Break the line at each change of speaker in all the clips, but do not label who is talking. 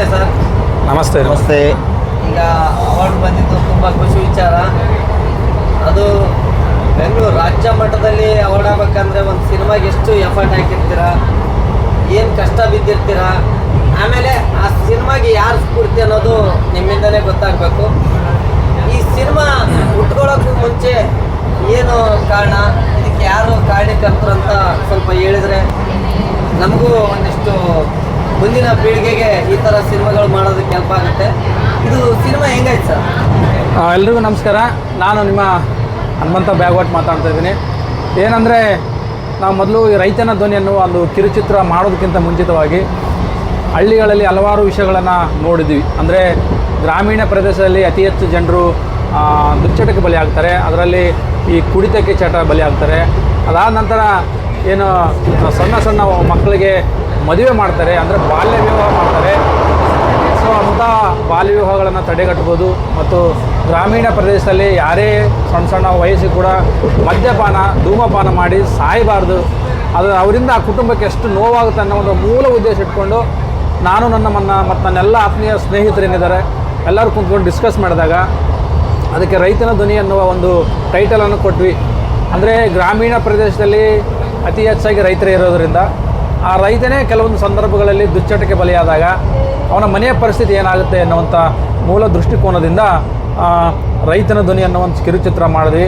ನಮಸ್ತೆ ಸರ್.
ನಮಸ್ತೆ.
ನಮಸ್ತೆ.
ಈಗ ಅವಾರ್ಡ್ ಬಂದಿದ್ದು ತುಂಬ ಖುಷಿ ವಿಚಾರ. ಅದು ಬೆಂಗಳೂರು ರಾಜ್ಯ ಮಟ್ಟದಲ್ಲಿ ಅವಾರ್ಡ್ ಆಗ್ಬೇಕಂದ್ರೆ ಒಂದು ಸಿನಿಮಾಗೆ ಎಷ್ಟು ಎಫರ್ಟ್ ಹಾಕಿರ್ತೀರ? ಏನು ಕಷ್ಟ ಬಿದ್ದಿರ್ತೀರ? ಆಮೇಲೆ ಆ ಸಿನಿಮಾಗೆ ಯಾರು ಸ್ಫೂರ್ತಿ ಅನ್ನೋದು ನಿಮ್ಮಿಂದಲೇ ಗೊತ್ತಾಗಬೇಕು. ಈ ಸಿನಿಮಾ ಹುಟ್ಕೊಳ್ಳೋಕ್ಕೂ ಮುಂಚೆ ಏನು ಕಾರಣ? ಇದಕ್ಕೆ ಯಾರು ಕಾರಣಕರ್ತರು ಅಂತ ಸ್ವಲ್ಪ ಹೇಳಿದ್ರೆ ನಮಗೂ ಒಂದಿಷ್ಟು ಮುಂದಿನ ಪೀಳಿಗೆಗೆ ಈ ಥರ ಸಿನಿಮಾಗಳು ಮಾಡೋದಕ್ಕೆ ಹೆಲ್ಪ್ ಆಗುತ್ತೆ. ಇದು ಸಿನಿಮಾ ಹೆಂಗಾಯ್ತು ಸರ್?
ಎಲ್ರಿಗೂ ನಮಸ್ಕಾರ. ನಾನು ನಿಮ್ಮ ಹನುಮಂತ ಬ್ಯಾಗ್ವಾಟ್ ಮಾತಾಡ್ತಾ ಇದ್ದೀನಿ. ಏನಂದರೆ, ನಾವು ಮೊದಲು ಈ ರೈತನ ಧ್ವನಿಯನ್ನು ಒಂದು ಕಿರುಚಿತ್ರ ಮಾಡೋದಕ್ಕಿಂತ ಮುಂಚಿತವಾಗಿ ಹಳ್ಳಿಗಳಲ್ಲಿ ಹಲವಾರು ವಿಷಯಗಳನ್ನು ನೋಡಿದ್ವಿ. ಅಂದರೆ ಗ್ರಾಮೀಣ ಪ್ರದೇಶದಲ್ಲಿ ಅತಿ ಹೆಚ್ಚು ಜನರು ದುಶ್ಚಟಕ್ಕೆ ಬಲಿಯಾಗ್ತಾರೆ. ಅದರಲ್ಲಿ ಈ ಕುಡಿತಕ್ಕೆ ಚಟ ಬಲಿಯಾಗ್ತಾರೆ. ಅದಾದ ನಂತರ ಏನು, ಸಣ್ಣ ಸಣ್ಣ ಮಕ್ಕಳಿಗೆ ಮದುವೆ ಮಾಡ್ತಾರೆ, ಅಂದರೆ ಬಾಲ್ಯ ವಿವಾಹ ಮಾಡ್ತಾರೆ. ಸೊ ಅಂಥ ಬಾಲ್ಯ ವಿವಾಹಗಳನ್ನು ತಡೆಗಟ್ಟಬೋದು ಮತ್ತು ಗ್ರಾಮೀಣ ಪ್ರದೇಶದಲ್ಲಿ ಯಾರೇ ಸಣ್ಣ ಸಣ್ಣ ವಯಸ್ಸು ಕೂಡ ಮದ್ಯಪಾನ, ಧೂಮಪಾನ ಮಾಡಿ ಸಾಯಬಾರ್ದು. ಅದು ಅವರಿಂದ ಆ ಕುಟುಂಬಕ್ಕೆ ಎಷ್ಟು ನೋವಾಗುತ್ತೆ ಅನ್ನೋ ಒಂದು ಮೂಲ ಉದ್ದೇಶ ಇಟ್ಕೊಂಡು ನಾನು ನನ್ನ ಮನ್ನ ಮತ್ತು ನನ್ನೆಲ್ಲ ಆತ್ಮೀಯ ಸ್ನೇಹಿತರೇನಿದ್ದಾರೆ, ಎಲ್ಲರೂ ಕುಂತ್ಕೊಂಡು ಡಿಸ್ಕಸ್ ಮಾಡಿದಾಗ ಅದಕ್ಕೆ ರೈತನ ಧ್ವನಿ ಅನ್ನುವ ಒಂದು ಟೈಟಲನ್ನು ಕೊಟ್ವಿ. ಅಂದರೆ ಗ್ರಾಮೀಣ ಪ್ರದೇಶದಲ್ಲಿ ಅತಿ ಹೆಚ್ಚಾಗಿ ರೈತರೇ ಇರೋದರಿಂದ ಆ ರೈತನೇ ಕೆಲವೊಂದು ಸಂದರ್ಭಗಳಲ್ಲಿ ದುಶ್ಚಟಕ್ಕೆ ಬಲಿಯಾದಾಗ ಅವನ ಮನೆಯ ಪರಿಸ್ಥಿತಿ ಏನಾಗುತ್ತೆ ಅನ್ನುವಂಥ ಮೂಲ ದೃಷ್ಟಿಕೋನದಿಂದ ರೈತನ ಧ್ವನಿ ಅನ್ನೋ ಕಿರುಚಿತ್ರ ಮಾಡಿದ್ವಿ.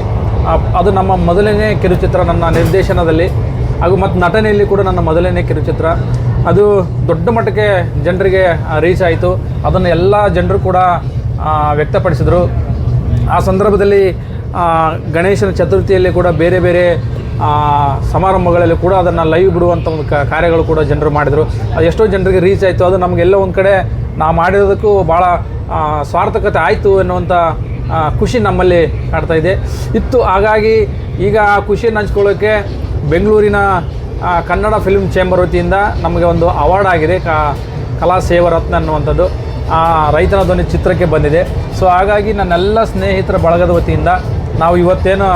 ಅದು ನಮ್ಮ ಮೊದಲನೇ ಕಿರುಚಿತ್ರ ನನ್ನ ನಿರ್ದೇಶನದಲ್ಲಿ, ಹಾಗೂ ಮತ್ತು ನಟನೆಯಲ್ಲಿ ಕೂಡ ನನ್ನ ಮೊದಲನೇ ಕಿರುಚಿತ್ರ. ಅದು ದೊಡ್ಡ ಮಟ್ಟಕ್ಕೆ ಜನರಿಗೆ ರೀಚ್ ಆಯಿತು. ಅದನ್ನು ಎಲ್ಲ ಜನರು ಕೂಡ ವ್ಯಕ್ತಪಡಿಸಿದರು. ಆ ಸಂದರ್ಭದಲ್ಲಿ ಗಣೇಶನ ಚತುರ್ಥಿಯಲ್ಲಿ ಕೂಡ ಬೇರೆ ಬೇರೆ ಸಮಾರಂಭಗಳಲ್ಲಿ ಕೂಡ ಅದನ್ನು ಲೈವ್ ಬಿಡುವಂಥ ಒಂದು ಕಾರ್ಯಗಳು ಕೂಡ ಜನರು ಮಾಡಿದರು. ಎಷ್ಟೋ ಜನರಿಗೆ ರೀಚ್ ಆಯಿತು. ಅದು ನಮಗೆಲ್ಲ ಒಂದು ಕಡೆ ನಾವು ಮಾಡಿರೋದಕ್ಕೂ ಭಾಳ ಸ್ವಾರ್ಥಕತೆ ಆಯಿತು ಎನ್ನುವಂಥ ಖುಷಿ ನಮ್ಮಲ್ಲಿ ಕಾಡ್ತಾ ಇದೆ. ಇತ್ತು, ಹಾಗಾಗಿ ಈಗ ಆ ಖುಷಿಯನ್ನು ಹಂಚ್ಕೊಳ್ಳೋಕ್ಕೆ ಬೆಂಗಳೂರಿನ ಕನ್ನಡ ಫಿಲ್ಮ್ ಚೇಂಬರ್ ವತಿಯಿಂದ ನಮಗೆ ಒಂದು ಅವಾರ್ಡ್ ಆಗಿದೆ. ಕಾ, ಕಲಾ ಸೇವರತ್ನ ಅನ್ನುವಂಥದ್ದು. ಆ, ರೈತನ ಧ್ವನಿ ಚಿತ್ರಕ್ಕೆ ಬಂದಿದೆ. ಸೊ ಹಾಗಾಗಿ ನನ್ನೆಲ್ಲ ಸ್ನೇಹಿತರ ಬಳಗದ ವತಿಯಿಂದ ನಾವು ಇವತ್ತೇನು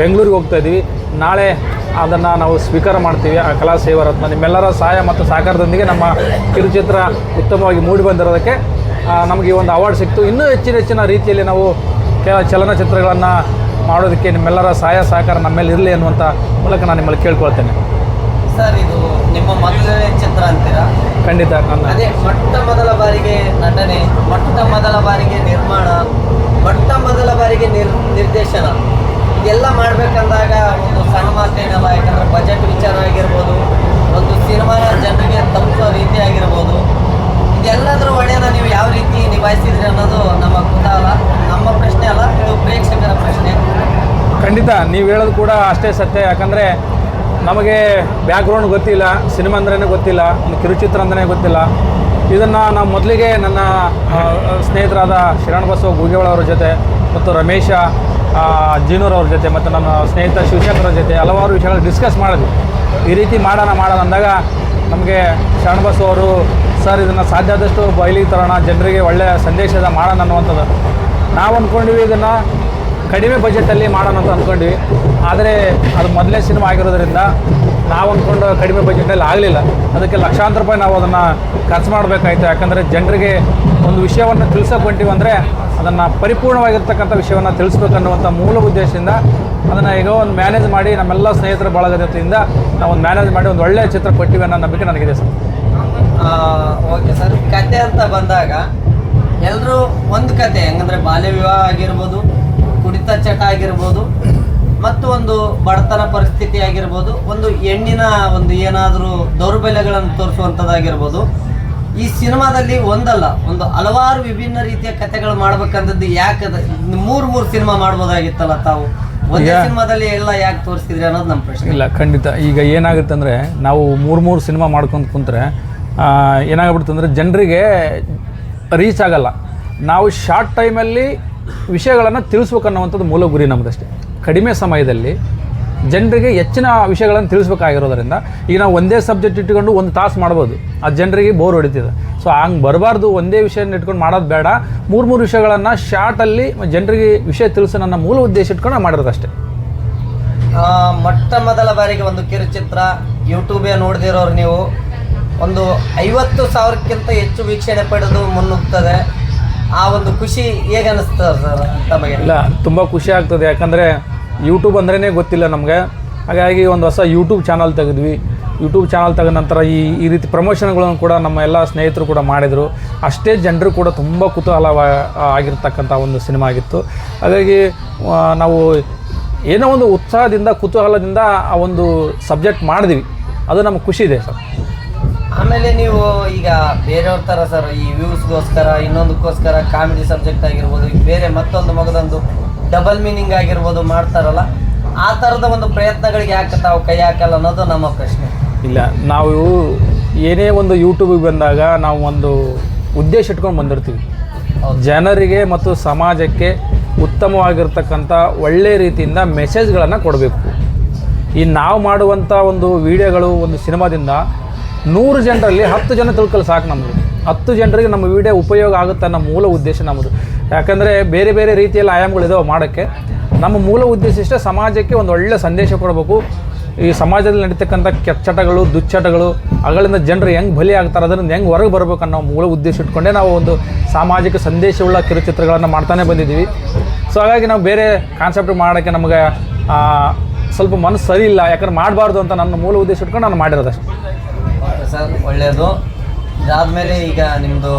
ಬೆಂಗಳೂರಿಗೆ ಹೋಗ್ತಾ ಇದ್ದೀವಿ. ನಾಳೆ ಅದನ್ನು ನಾವು ಸ್ವೀಕಾರ ಮಾಡ್ತೀವಿ ಆ ಕಲಾ ಸೇವರತ್ನ ನಿಮ್ಮೆಲ್ಲರ ಸಹಾಯ ಮತ್ತು ಸಹಕಾರದೊಂದಿಗೆ ನಮ್ಮ ಕಿರುಚಿತ್ರ ಉತ್ತಮವಾಗಿ ಮೂಡಿ ಬಂದಿರೋದಕ್ಕೆ ನಮಗೆ ಈ ಒಂದು ಅವಾರ್ಡ್ ಸಿಕ್ತು. ಇನ್ನೂ ಹೆಚ್ಚಿನ ಹೆಚ್ಚಿನ ರೀತಿಯಲ್ಲಿ ನಾವು ಕೆಲ ಚಲನಚಿತ್ರಗಳನ್ನು ಮಾಡೋದಕ್ಕೆ ನಿಮ್ಮೆಲ್ಲರ ಸಹಾಯ ಸಹಕಾರ ನಮ್ಮೇಲೆ ಇರಲಿ ಅನ್ನುವಂಥ ಮೂಲಕ ನಾನು ನಿಮ್ಮಲ್ಲಿ ಕೇಳ್ಕೊಳ್ತೇನೆ.
ಸರ್ ಇದು ನಿಮ್ಮ ಮೊದಲನೇ ಚಿತ್ರ ಅಂತೀರಾ?
ಖಂಡಿತ ನನ್ನ
ಅದೇ ಮೊಟ್ಟ ಮೊದಲ ಬಾರಿಗೆ ನಟನೆ ಮೊಟ್ಟ ಮೊದಲ ಬಾರಿಗೆ ನಿರ್ಮಾಣ ಮೊಟ್ಟ ಮೊದಲ ಬಾರಿಗೆ ನಿರ್ ನಿರ್ದೇಶನ. ಇದೆಲ್ಲ ಮಾಡಬೇಕಂದಾಗ ಒಂದು ಸಣ್ಣ ಮಾತೇನಲ್ಲ ಯಾಕಂದ್ರೆ ಬಜೆಟ್ ವಿಚಾರ ಆಗಿರ್ಬೋದು, ಒಂದು ಸಿನಿಮಾನ ಜನರಿಗೆ ತಲುಪಿಸೋ ರೀತಿ ಆಗಿರ್ಬೋದು. ಇದೆಲ್ಲದರ ಒಡೆಯನ್ನ ನೀವು ಯಾವ ರೀತಿ ನಿಭಾಯಿಸಿದ್ರಿ ಅನ್ನೋದು ನಮ್ಮ ಕುತೂಹಲ. ನಮ್ಮ ಪ್ರಶ್ನೆ ಅಲ್ಲ, ಇದು ಪ್ರೇಕ್ಷಕರ ಪ್ರಶ್ನೆ.
ಖಂಡಿತ, ನೀವು ಹೇಳೋದು ಕೂಡ ಅಷ್ಟೇ ಸತ್ಯ. ಯಾಕಂದರೆ ನಮಗೆ ಬ್ಯಾಕ್ಗ್ರೌಂಡ್ ಗೊತ್ತಿಲ್ಲ ಸಿನಿಮಾ ಅಂದ್ರೇ ಗೊತ್ತಿಲ್ಲ, ಒಂದು ಕಿರುಚಿತ್ರ ಅಂದ್ರೇ ಗೊತ್ತಿಲ್ಲ. ಇದನ್ನು ನಾವು ಮೊದಲಿಗೆ ನನ್ನ ಸ್ನೇಹಿತರಾದ ಶರಣ ಬಸವ ಅವ್ರ ಜೊತೆ ಮತ್ತು ರಮೇಶ ಜೀನೂರ್ ಅವ್ರ ಜೊತೆ ಮತ್ತು ನನ್ನ ಸ್ನೇಹಿತ ಶಿವಶಂಕರ್ ಜೊತೆ ಹಲವಾರು ವಿಷಯಗಳು ಡಿಸ್ಕಸ್ ಮಾಡಿದ್ವಿ. ಈ ರೀತಿ ಮಾಡೋಣ ಮಾಡೋಣ ಅಂದಾಗ ನಮಗೆ ಶರಣ ಬಸವ ಅವರು, ಸರ್, ಇದನ್ನು ಸಾಧ್ಯ ಆದಷ್ಟು ಬಯಲಿಗೆ ತರೋಣ, ಜನರಿಗೆ ಒಳ್ಳೆಯ ಸಂದೇಶದ ಮಾಡೋಣ ಅನ್ನುವಂಥದ್ದು. ನಾವು ಅಂದ್ಕೊಂಡ್ವಿ ಇದನ್ನು ಕಡಿಮೆ ಬಜೆಟಲ್ಲಿ ಮಾಡೋಣ ಅಂತ ಅಂದ್ಕೊಂಡ್ವಿ ಆದರೆ ಅದು ಮೊದಲನೇ ಸಿನಿಮಾ ಆಗಿರೋದ್ರಿಂದ ನಾವು ಅಂದ್ಕೊಂಡು ಕಡಿಮೆ ಬಜೆಟ್ನಲ್ಲಿ ಆಗಲಿಲ್ಲ. ಅದಕ್ಕೆ ಲಕ್ಷಾಂತರ ರೂಪಾಯಿ ನಾವು ಅದನ್ನು ಖರ್ಚು ಮಾಡಬೇಕಾಯ್ತು. ಯಾಕಂದರೆ ಜನರಿಗೆ ಒಂದು ವಿಷಯವನ್ನು ತಿಳಿಸೋಕೆ ಹೊಂಟಿವಿ ಅಂದರೆ ಅದನ್ನು ಪರಿಪೂರ್ಣವಾಗಿರ್ತಕ್ಕಂಥ ವಿಷಯವನ್ನು ತಿಳಿಸ್ಬೇಕನ್ನುವಂಥ ಮೂಲ ಉದ್ದೇಶದಿಂದ ಅದನ್ನು ಈಗ ಒಂದು ಮ್ಯಾನೇಜ್ ಮಾಡಿ ನಮ್ಮೆಲ್ಲ ಸ್ನೇಹಿತರ ಜೊತೆಯಿಂದ ನಾವು ಒಂದು ಮ್ಯಾನೇಜ್ ಮಾಡಿ ಒಂದು ಒಳ್ಳೆಯ ಚಿತ್ರ ಕೊಟ್ಟಿವಿ ಅನ್ನೋ ನಂಬಿಕೆ ನನಗಿದೆ ಸರ್.
Okay sir. ಕತೆ ಅಂತ ಬಂದಾಗ ಎಲ್ಲರೂ ಒಂದು ಕತೆ, ಹೆಂಗಂದ್ರೆ ಬಾಲ್ಯ ವಿವಾಹ ಆಗಿರ್ಬೋದು, ಕುಡಿತ ಚಟ ಆಗಿರ್ಬೋದು ಮತ್ತು ಒಂದು ಬಡತನ ಪರಿಸ್ಥಿತಿ ಆಗಿರ್ಬೋದು ಒಂದು ಹೆಣ್ಣಿನ ಒಂದು ಏನಾದರೂ ದೌರ್ಬಲ್ಯಗಳನ್ನು ತೋರಿಸುವಂಥದ್ದಾಗಿರ್ಬೋದು. ಈ ಸಿನಿಮಾದಲ್ಲಿ ಒಂದಲ್ಲ ಒಂದು ಹಲವಾರು ವಿಭಿನ್ನ ರೀತಿಯ ಕಥೆಗಳು ಮಾಡ್ಬೇಕಂತದ್ದು ಯಾಕೆ ಮೂರು ಮೂರು ಸಿನಿಮಾ ಮಾಡ್ಬೋದಾಗಿತ್ತಲ್ಲ ತಾವು? ಒಂದೇ ಸಿನಿಮಾದಲ್ಲಿ ಎಲ್ಲ ಯಾಕೆ ತೋರಿಸಿದ್ರಿ ಅನ್ನೋದು ನಮ್ಮ ಪ್ರಶ್ನೆ.
ಇಲ್ಲ ಖಂಡಿತ. ಈಗ ಏನಾಗುತ್ತೆ ಅಂದರೆ ನಾವು ಮೂರು ಮೂರು ಸಿನಿಮಾ ಮಾಡ್ಕೊಂಡು ಕುಂತ್ರೆ ಏನಾಗ್ಬಿಡುತ್ತೆ ಅಂದರೆ ಜನರಿಗೆ ರೀಚ್ ಆಗಲ್ಲ. ನಾವು ಶಾರ್ಟ್ ಟೈಮಲ್ಲಿ ವಿಷಯಗಳನ್ನು ತಿಳಿಸ್ಬೇಕು ಅನ್ನುವಂಥದ್ದು ಮೂಲ ಗುರಿ ನಮ್ಮದಷ್ಟೇ ಕಡಿಮೆ ಸಮಯದಲ್ಲಿ ಜನರಿಗೆ ಹೆಚ್ಚಿನ ವಿಷಯಗಳನ್ನು ತಿಳಿಸ್ಬೇಕಾಗಿರೋದ್ರಿಂದ ಈಗ ನಾವು ಒಂದೇ ಸಬ್ಜೆಕ್ಟ್ ಇಟ್ಕೊಂಡು ಒಂದು ತಾಸು ಮಾಡ್ಬೋದು. ಆ ಜನರಿಗೆ ಬೋರ್ ಹೊಡಿತಿದೆ. ಸೊ ಹಂಗೆ ಬರಬಾರ್ದು. ಒಂದೇ ವಿಷಯನ ಇಟ್ಕೊಂಡು ಮಾಡೋದು ಬೇಡ. ಮೂರು ಮೂರು ವಿಷಯಗಳನ್ನು ಶಾರ್ಟಲ್ಲಿ ಜನರಿಗೆ ವಿಷಯ ತಿಳಿಸೋ ನನ್ನ ಮೂಲ ಉದ್ದೇಶ ಇಟ್ಕೊಂಡು ನಾವು ಮಾಡಿರೋದು ಅಷ್ಟೇ.
ಆ, ಮೊಟ್ಟ ಮೊದಲ ಬಾರಿಗೆ ಒಂದು ಕಿರುಚಿತ್ರ ಯೂಟ್ಯೂಬೇ ನೋಡ್ದಿರೋರು ನೀವು. ಒಂದು ಐವತ್ತು ಸಾವಿರಕ್ಕಿಂತ ಹೆಚ್ಚು ವೀಕ್ಷಣೆ ಪಡೆದು ಮುನ್ನುಗ್ತದೆ. ಆ ಒಂದು ಖುಷಿ ಹೇಗೆ ಅನಿಸ್ತದೆ ಸರ್ ತಮಗೆ?
ಇಲ್ಲ ತುಂಬ ಖುಷಿ ಆಗ್ತದೆ. ಯಾಕಂದರೆ ಯೂಟ್ಯೂಬ್ ಅಂದ್ರೇ ಗೊತ್ತಿಲ್ಲ ನಮಗೆ. ಹಾಗಾಗಿ ಒಂದು ಹೊಸ ಯೂಟ್ಯೂಬ್ ಚಾನಲ್ ತೆಗೆದ್ವಿ. ಯೂಟ್ಯೂಬ್ ಚಾನಲ್ ತೆಗೆದ ನಂತರ ಈ ಈ ರೀತಿ ಪ್ರಮೋಷನ್ಗಳನ್ನು ಕೂಡ ನಮ್ಮ ಎಲ್ಲ ಸ್ನೇಹಿತರು ಕೂಡ ಮಾಡಿದರು. ಅಷ್ಟೇ ಜನರು ಕೂಡ ತುಂಬ ಕುತೂಹಲ ಆಗಿರ್ತಕ್ಕಂಥ ಒಂದು ಸಿನಿಮಾ ಆಗಿತ್ತು. ಹಾಗಾಗಿ ನಾವು ಏನೋ ಒಂದು ಉತ್ಸಾಹದಿಂದ, ಕುತೂಹಲದಿಂದ ಆ ಒಂದು ಸಬ್ಜೆಕ್ಟ್ ಮಾಡಿದ್ವಿ. ಅದು ನಮಗೆ ಖುಷಿ ಇದೆ ಸರ್.
ಆಮೇಲೆ ನೀವು ಈಗ ಬೇರೆಯವ್ರ ಥರ ಸರ್, ಈ ವ್ಯೂಸ್ಗೋಸ್ಕರ ಇನ್ನೊಂದಕ್ಕೋಸ್ಕರ ಕಾಮಿಡಿ ಸಬ್ಜೆಕ್ಟ್ ಆಗಿರ್ಬೋದು, ಬೇರೆ ಮತ್ತೊಂದು ಮಗದೊಂದು ಡಬಲ್ ಮೀನಿಂಗ್ ಆಗಿರ್ಬೋದು ಮಾಡ್ತಾರಲ್ಲ ಆ ಥರದ ಒಂದು ಪ್ರಯತ್ನಗಳಿಗೆ ಯಾಕೆ ತಾವು ಕೈ ಹಾಕಲ್ಲ ಅನ್ನೋದು ನಮ್ಮ ಪ್ರಶ್ನೆ.
ಇಲ್ಲ ನಾವು ಏನೇ ಒಂದು ಯೂಟ್ಯೂಬಿಗೆ ಬಂದಾಗ ನಾವು ಒಂದು ಉದ್ದೇಶ ಇಟ್ಕೊಂಡು ಬಂದಿರ್ತೀವಿ. ಜನರಿಗೆ ಮತ್ತು ಸಮಾಜಕ್ಕೆ ಉತ್ತಮವಾಗಿರ್ತಕ್ಕಂಥ ಒಳ್ಳೆ ರೀತಿಯಿಂದ ಮೆಸೇಜ್ಗಳನ್ನು ಕೊಡಬೇಕು. ಈ ನಾವು ಮಾಡುವಂಥ ಒಂದು ವಿಡಿಯೋಗಳು ಒಂದು ಸಿನಿಮಾದಿಂದ ನೂರು ಜನರಲ್ಲಿ ಹತ್ತು ಜನ ತಿಳ್ಕೊಳ್ಳಿ ಸಾಕು ನಮ್ಮದು ಹತ್ತು ಜನರಿಗೆ ನಮ್ಮ ವಿಡಿಯೋ ಉಪಯೋಗ ಆಗುತ್ತೆ ಅನ್ನೋ ಮೂಲ ಉದ್ದೇಶ ನಮ್ಮದು. ಯಾಕಂದರೆ ಬೇರೆ ಬೇರೆ ರೀತಿಯಲ್ಲಿ ಆಯಾಮಗಳಿದಾವೆ ಮಾಡೋಕ್ಕೆ. ನಮ್ಮ ಮೂಲ ಉದ್ದೇಶ ಇಷ್ಟೇ ಸಮಾಜಕ್ಕೆ ಒಂದು ಒಳ್ಳೆಯ ಸಂದೇಶ ಕೊಡಬೇಕು. ಈ ಸಮಾಜದಲ್ಲಿ ನಡೀತಕ್ಕಂಥ ಕೆಚ್ಚಟಗಳು ದುಚ್ಚಟಗಳು ಅಗಳಿಂದ ಜನರು ಹೆಂಗೆ ಬಲಿ ಆಗ್ತಾರೆ, ಅದರಿಂದ ಹೆಂಗೆ ಹೊರಗೆ ಬರಬೇಕು ಅನ್ನೋ ಮೂಲ ಉದ್ದೇಶ ಇಟ್ಕೊಂಡೇ ನಾವು ಒಂದು ಸಾಮಾಜಿಕ ಸಂದೇಶವುಳ್ಳ ಕಿರುಚಿತ್ರಗಳನ್ನು ಮಾಡ್ತಾನೆ ಬಂದಿದ್ದೀವಿ. ಸೊ ಹಾಗಾಗಿ ನಾವು ಬೇರೆ ಕಾನ್ಸೆಪ್ಟ್ ಮಾಡೋಕ್ಕೆ ನಮಗೆ ಸ್ವಲ್ಪ ಮನಸ್ಸು ಸರಿ ಇಲ್ಲ. ಯಾಕಂದ್ರೆ ಮಾಡಬಾರ್ದು ಅಂತ ನನ್ನ ಮೂಲ ಉದ್ದೇಶ ಇಟ್ಕೊಂಡು ನಾನು ಮಾಡಿರೋದಷ್ಟೇ
ಸರ್ ಒಳ್ಳೆಯದು ಇದಾದಮೇಲೆ ಈಗ ನಿಮ್ಮದು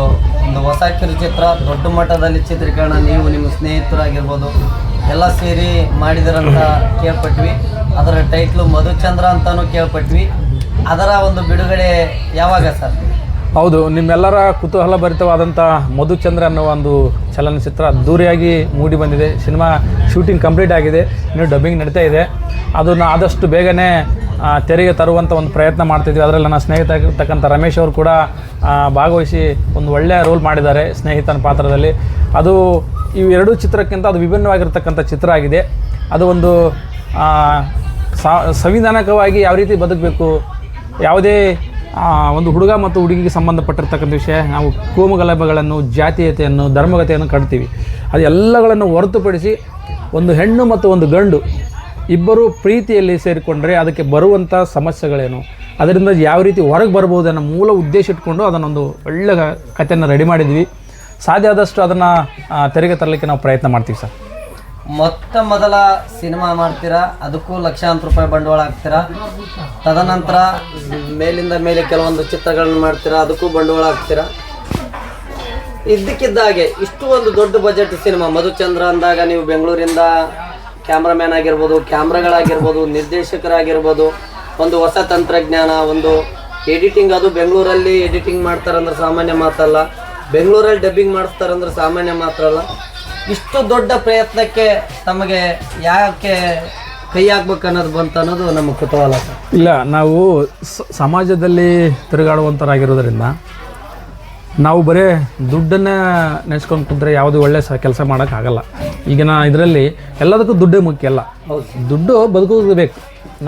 ಒಂದು ಹೊಸ ಕಿರುಚಿತ್ರ, ದೊಡ್ಡ ಮಟ್ಟದಲ್ಲಿ ಚಿತ್ರೀಕರಣ, ನೀವು ನಿಮ್ಮ ಸ್ನೇಹಿತರಾಗಿರ್ಬೋದು, ಎಲ್ಲ ಸೇರಿ ಮಾಡಿದಿರಂತ ಕೇಳ್ಪಟ್ವಿ. ಅದರ ಟೈಟ್ಲು ಮಧುಚಂದ್ರ ಅಂತಾನೂ ಕೇಳ್ಪಟ್ವಿ. ಅದರ ಒಂದು ಬಿಡುಗಡೆ ಯಾವಾಗ ಸರ್?
ಹೌದು, ನಿಮ್ಮೆಲ್ಲರ ಕುತೂಹಲ ಭರಿತವಾದಂಥ ಮಧುಚಂದ್ರ ಅನ್ನೋ ಒಂದು ಚಲನಚಿತ್ರ ಅದ್ದೂರಿಯಾಗಿ ಮೂಡಿ ಬಂದಿದೆ. ಸಿನಿಮಾ ಶೂಟಿಂಗ್ ಕಂಪ್ಲೀಟ್ ಆಗಿದೆ. ಇನ್ನು ಡಬ್ಬಿಂಗ್ ನಡೀತಾ ಇದೆ. ಅದನ್ನು ಆದಷ್ಟು ಬೇಗನೆ ತೆರೆಗೆ ತರುವಂಥ ಒಂದು ಪ್ರಯತ್ನ ಮಾಡ್ತಿದ್ವಿ. ಅದರಲ್ಲಿ ನನ್ನ ಸ್ನೇಹಿತ ಆಗಿರ್ತಕ್ಕಂಥ ರಮೇಶ್ ಅವರು ಕೂಡ ಭಾಗವಹಿಸಿ ಒಂದು ಒಳ್ಳೆಯ ರೋಲ್ ಮಾಡಿದ್ದಾರೆ ಸ್ನೇಹಿತನ ಪಾತ್ರದಲ್ಲಿ. ಅದು ಇವೆರಡೂ ಚಿತ್ರಕ್ಕಿಂತ ಅದು ವಿಭಿನ್ನವಾಗಿರ್ತಕ್ಕಂಥ ಚಿತ್ರ ಆಗಿದೆ. ಅದು ಒಂದು ಸಂವಿಧಾನಕವಾಗಿ ಯಾವ ರೀತಿ ಬದುಕಬೇಕು, ಯಾವುದೇ ಒಂದು ಹುಡುಗ ಮತ್ತು ಹುಡುಗಿಗೆ ಸಂಬಂಧಪಟ್ಟಿರ್ತಕ್ಕಂಥ ವಿಷಯ. ನಾವು ಕೋಮುಗಲಭೆಗಳನ್ನು, ಜಾತೀಯತೆಯನ್ನು, ಧರ್ಮಗತೆಯನ್ನು ಕಟ್ತೀವಿ ಅದೆಲ್ಲಗಳನ್ನು ಹೊರತುಪಡಿಸಿ ಒಂದು ಹೆಣ್ಣು ಮತ್ತು ಒಂದು ಗಂಡು ಇಬ್ಬರು ಪ್ರೀತಿಯಲ್ಲಿ ಸೇರಿಕೊಂಡ್ರೆ ಅದಕ್ಕೆ ಬರುವಂಥ ಸಮಸ್ಯೆಗಳೇನು? ಅದರಿಂದ ಯಾವ ರೀತಿ ಹೊರಗೆ ಬರ್ಬೋದು ಅನ್ನೋ ಮೂಲ ಉದ್ದೇಶ ಇಟ್ಕೊಂಡು ಅದನ್ನೊಂದು ಒಳ್ಳೆಯ ಕಥೆಯನ್ನು ರೆಡಿ ಮಾಡಿದ್ವಿ ಸಾಧ್ಯ ಆದಷ್ಟು ಅದನ್ನು ತೆರೆಗೆ ತರಲಿಕ್ಕೆ ನಾವು ಪ್ರಯತ್ನ ಮಾಡ್ತೀವಿ ಸರ್.
ಮೊತ್ತ ಮೊದಲ ಸಿನಿಮಾ ಮಾಡ್ತೀರಾ? ಅದಕ್ಕೂ ಲಕ್ಷಾಂತರ ರೂಪಾಯಿ ಬಂಡವಾಳ ಹಾಕ್ತೀರಾ? ತದನಂತರ ಮೇಲಿಂದ ಮೇಲೆ ಕೆಲವೊಂದು ಚಿತ್ರಗಳನ್ನು ಮಾಡ್ತೀರಾ? ಅದಕ್ಕೂ ಬಂಡವಾಳ ಹಾಕ್ತೀರಾ? ಇದ್ದಕ್ಕಿದ್ದಾಗೆ ಇಷ್ಟು ಒಂದು ದೊಡ್ಡ ಬಜೆಟ್ ಸಿನಿಮಾ. ಮಧುಚಂದ್ರ ಅಂದಾಗ ನೀವು ಬೆಂಗಳೂರಿಂದ ಕ್ಯಾಮ್ರಾಮ್ಯಾನ್ ಆಗಿರ್ಬೋದು, ಕ್ಯಾಮ್ರಾಗಳಾಗಿರ್ಬೋದು, ನಿರ್ದೇಶಕರಾಗಿರ್ಬೋದು, ಒಂದು ಹೊಸ ತಂತ್ರಜ್ಞಾನ, ಒಂದು ಎಡಿಟಿಂಗ್ ಅದು ಬೆಂಗಳೂರಲ್ಲಿ ಎಡಿಟಿಂಗ್ ಮಾಡ್ತಾರಂದ್ರೆ ಸಾಮಾನ್ಯ ಮಾತಲ್ಲ. ಬೆಂಗಳೂರಲ್ಲಿ ಡಬ್ಬಿಂಗ್ ಮಾಡಿಸ್ತಾರಂದ್ರೆ ಸಾಮಾನ್ಯ ಮಾತ್ರ ಅಲ್ಲ ಇಷ್ಟು ದೊಡ್ಡ ಪ್ರಯತ್ನಕ್ಕೆ ತಮಗೆ ಯಾಕೆ ಕೈ ಹಾಕ್ಬೇಕು ಅನ್ನೋದು ಬಂತು ಅನ್ನೋದು ನಮ್ಮ ಕುತೂಹಲ ಸರ್.
ಇಲ್ಲ ನಾವು ಸಮಾಜದಲ್ಲಿ ತಿರುಗಾಡುವಂಥರಾಗಿರೋದ್ರಿಂದ ನಾವು ಬರೀ ದುಡ್ಡನ್ನು ನೆನೆಸ್ಕೊಂಡು ಕುಂತ್ರೆ ಯಾವುದೇ ಒಳ್ಳೆ ಸ ಕೆಲಸ ಮಾಡೋಕ್ಕಾಗಲ್ಲ ಈಗಿನ ಇದರಲ್ಲಿ ಎಲ್ಲದಕ್ಕೂ ದುಡ್ಡೇ ಮುಖ್ಯ ಅಲ್ಲ. ದುಡ್ಡು ಬದುಕೋಕೆ ಬೇಕು.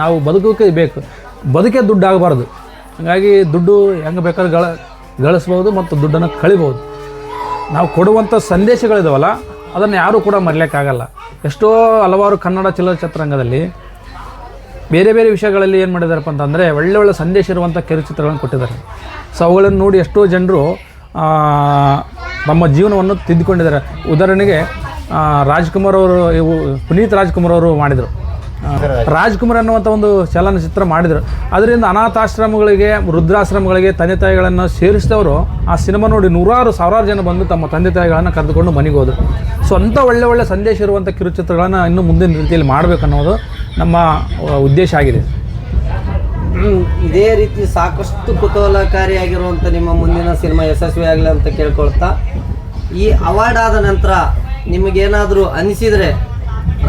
ನಾವು ಬದುಕೋಕೆ ಬೇಕು. ಬದುಕೇ ದುಡ್ಡು ಆಗಬಾರ್ದು. ಹಾಗಾಗಿ ದುಡ್ಡು ಹೆಂಗೆ ಬೇಕಾದ್ರೆ ಗಳ ಗಳಿಸ್ಬೋದು ಮತ್ತು ದುಡ್ಡನ್ನು ಕಳಿಬೋದು. ನಾವು ಕೊಡುವಂಥ ಸಂದೇಶಗಳಿದಾವಲ್ಲ ಅದನ್ನು ಯಾರೂ ಕೂಡ ಮರೆಯೋಕ್ಕಾಗಲ್ಲ ಎಷ್ಟೋ ಹಲವಾರು ಕನ್ನಡ ಚಲನಚಿತ್ರರಂಗದಲ್ಲಿ ಬೇರೆ ಬೇರೆ ವಿಷಯಗಳಲ್ಲಿ ಏನು ಮಾಡಿದಾರಪ್ಪ ಅಂತಂದರೆ ಒಳ್ಳೆ ಒಳ್ಳೆ ಸಂದೇಶ ಇರುವಂಥ ಕಿರುಚಿತ್ರಗಳನ್ನು ಕೊಟ್ಟಿದ್ದಾರೆ. ಸೊ ಅವುಗಳನ್ನು ನೋಡಿ ಎಷ್ಟೋ ಜನರು ನಮ್ಮ ಜೀವನವನ್ನು ತಿದ್ದುಕೊಂಡಿದ್ದಾರೆ. ಉದಾಹರಣೆಗೆ ರಾಜ್ಕುಮಾರ್ ಅವರು, ಇವು ಪುನೀತ್ ರಾಜ್ಕುಮಾರ್ ಅವರು ಮಾಡಿದರು. ರಾಜ್ಕುಮಾರ್ ಅನ್ನುವಂಥ ಒಂದು ಚಲನಚಿತ್ರ ಮಾಡಿದರು. ಅದರಿಂದ ಅನಾಥಾಶ್ರಮಗಳಿಗೆ, ವೃದ್ಧಾಶ್ರಮಗಳಿಗೆ ತಂದೆ ತಾಯಿಗಳನ್ನು ಸೇರಿಸಿದವರು ಆ ಸಿನಿಮಾ ನೋಡಿ ನೂರಾರು ಸಾವಿರಾರು ಜನ ಬಂದು ತಮ್ಮ ತಂದೆ ತಾಯಿಗಳನ್ನು ಕರೆದುಕೊಂಡು ಮನೆಗೆ ಹೋದರು. ಸೊ ಅಂಥ ಒಳ್ಳೆ ಒಳ್ಳೆ ಸಂದೇಶ ಇರುವಂಥ ಕಿರುಚಿತ್ರಗಳನ್ನು ಇನ್ನೂ ಮುಂದಿನ ರೀತಿಯಲ್ಲಿ ಮಾಡಬೇಕನ್ನೋದು ನಮ್ಮ ಉದ್ದೇಶ ಆಗಿದೆ.
ಇದೇ ರೀತಿ ಸಾಕಷ್ಟು ಕುತೂಹಲಕಾರಿಯಾಗಿರುವಂಥ ನಿಮ್ಮ ಮುಂದಿನ ಸಿನಿಮಾ ಯಶಸ್ವಿ ಆಗಲಿ ಅಂತ ಕೇಳ್ಕೊಳ್ತಾ, ಈ ಅವಾರ್ಡ್ ಆದ ನಂತರ ನಿಮಗೇನಾದರೂ ಅನಿಸಿದರೆ